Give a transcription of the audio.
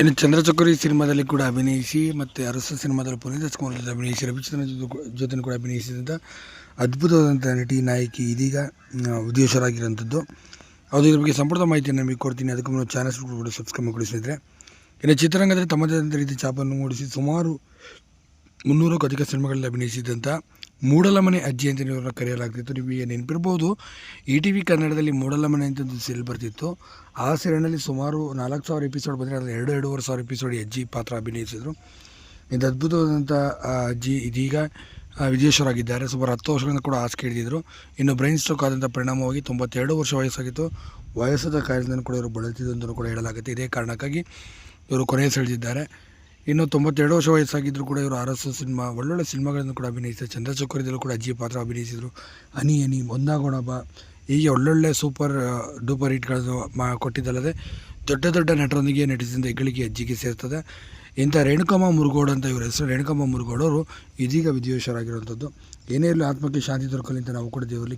ಇನ್ನು ಚಂದ್ರಚಕ್ರಿ ಸಿನಿಮಾದಲ್ಲಿ ಕೂಡ ಅಭಿನಯಿಸಿ ಮತ್ತು ಅರಸ ಸಿನಿಮಾದಲ್ಲಿ ಪುನೀತ್ ರಾಜ್ಕುಮಾರ್ ಜೊತೆ ಅಭಿನಯಿಸಿ, ರವಿಚಂದ್ರನ್ ಜೊತೆ ಕೂಡ ಅಭಿನಯಿಸಿದಂಥ ಅದ್ಭುತವಾದಂಥ ನಟಿ ನಾಯಕಿ ಇದೀಗ ವಿದೇಶರಾಗಿರೋಂಥದ್ದು ಅದು ಇದ್ರ ಬಗ್ಗೆ ಸಂಪೂರ್ಣ ಮಾಹಿತಿಯನ್ನು ನಮಗೆ ಕೊಡ್ತೀನಿ. ಅದಕ್ಕೂ ಚಾನಲ್ಸ್ ಕೂಡ ಸಬ್ಸ್ಕ್ರೈಬ್ ಮಾಡಿಸಿದ್ರೆ ಇನ್ನು ಚಿತ್ರರಂಗದಲ್ಲಿ ತಮ್ಮದೇ ಆದಂಥ ರೀತಿ ಚಾಪನ್ನು ಮೂಡಿಸಿ ಸುಮಾರು ಮುನ್ನೂರಕ್ಕೂ ಅಧಿಕ ಸಿನಿಮಾಗಳಲ್ಲಿ ಅಭಿನಯಿಸಿದಂಥ ಮೂಡಲಮನೆ ಅಜ್ಜಿ ಅಂತ ಇವರನ್ನು ಕರೆಯಲಾಗ್ತಿತ್ತು. ನಿಮಗೆ ನೆನಪಿರ್ಬೋದು ಇ ಟಿ ವಿ ಕನ್ನಡದಲ್ಲಿ ಮೂಡಲಮನೆ ಅಂತ ಒಂದು ಸೀರಿಯಲ್ ಬರ್ತಿತ್ತು. ಆ ಸೀರಿಯಲ್ನಲ್ಲಿ ಸುಮಾರು ನಾಲ್ಕು ಸಾವಿರ ಎಪಿಸೋಡ್ ಬಂದರೆ ಅದರಲ್ಲಿ ಎರಡು, ಎರಡೂವರೆ ಸಾವಿರ ಎಪಿಸೋಡ್ ಅಜ್ಜಿ ಪಾತ್ರ ಅಭಿನಯಿಸಿದರು. ಇದು ಅದ್ಭುತವಾದಂಥ ಅಜ್ಜಿ ಇದೀಗ ವಿದೇಶರಾಗಿದ್ದಾರೆ ಸುಮಾರು ಹತ್ತು ವರ್ಷಗಳಿಂದ ಕೂಡ ಆಸೆ ಹಿಡಿದಿದ್ದರು ಇನ್ನು ಬ್ರೈನ್ ಸ್ಟ್ರೋಕ್ ಆದಂಥ ಪರಿಣಾಮವಾಗಿ ತೊಂಬತ್ತೆರಡು ವರ್ಷ ವಯಸ್ಸಾಗಿತ್ತು. ವಯಸ್ಸಾದ ಕಾರ್ಯದಿಂದ ಕೂಡ ಇವರು ಬಳಲ್ತಿದ್ದು ಕೂಡ ಹೇಳಲಾಗುತ್ತೆ. ಇದೇ ಕಾರಣಕ್ಕಾಗಿ ಇವರು ಕೊನೆಯ ಸೆಳೆದಿದ್ದಾರೆ. ಇನ್ನು ತೊಂಬತ್ತೆರಡು ವರ್ಷ ವಯಸ್ಸಾಗಿದ್ದರೂ ಕೂಡ ಇವರು ಆರ್ ಎಸ್ ಎಸ್ ಸಿನಿಮಾ, ಒಳ್ಳೊಳ್ಳೆ ಸಿನಿಮಾಗಳನ್ನು ಕೂಡ ಅಭಿನಯಿಸಿದ್ದಾರೆ. ಚಂದ್ರಚೌಕರಿದಲ್ಲೂ ಕೂಡ ಅಜ್ಜಿ ಪಾತ್ರ ಅಭಿನಯಿಸಿದರು. ಹನಿ ಹನಿ ಒಂದಾಗೋಣ ಬಾ. ಹೀಗೆ ಒಳ್ಳೊಳ್ಳೆ ಸೂಪರ್ ಡೂಪರ್ ಹಿಟ್ಗಳನ್ನು ಮಾ, ಕೊಟ್ಟಿದ್ದಲ್ಲದೆ ದೊಡ್ಡ ದೊಡ್ಡ ನಟರೊಂದಿಗೆ ನಟಿಸಿದ ಹೆಗ್ಗಳಿಗೆ ಅಜ್ಜಿಗೆ ಸೇರ್ತದೆ. ಇಂಥ ರೇಣುಕಮ್ಮ ಮುರುಗೋಡು ಅಂತ ಇವರ ಹೆಸರು. ರೇಣುಕಮ್ಮ ಮುರುಗೋಡವರು ಇದೀಗ ವಿಧಿವೇಶರಾಗಿರುವಂಥದ್ದು ಏನೇ ಇರಲಿ ಆತ್ಮಕ್ಕೆ ಶಾಂತಿ ದೊರಕಲಿ ಅಂತ ನಾವು ಕೂಡ ದೇವರಲ್ಲಿ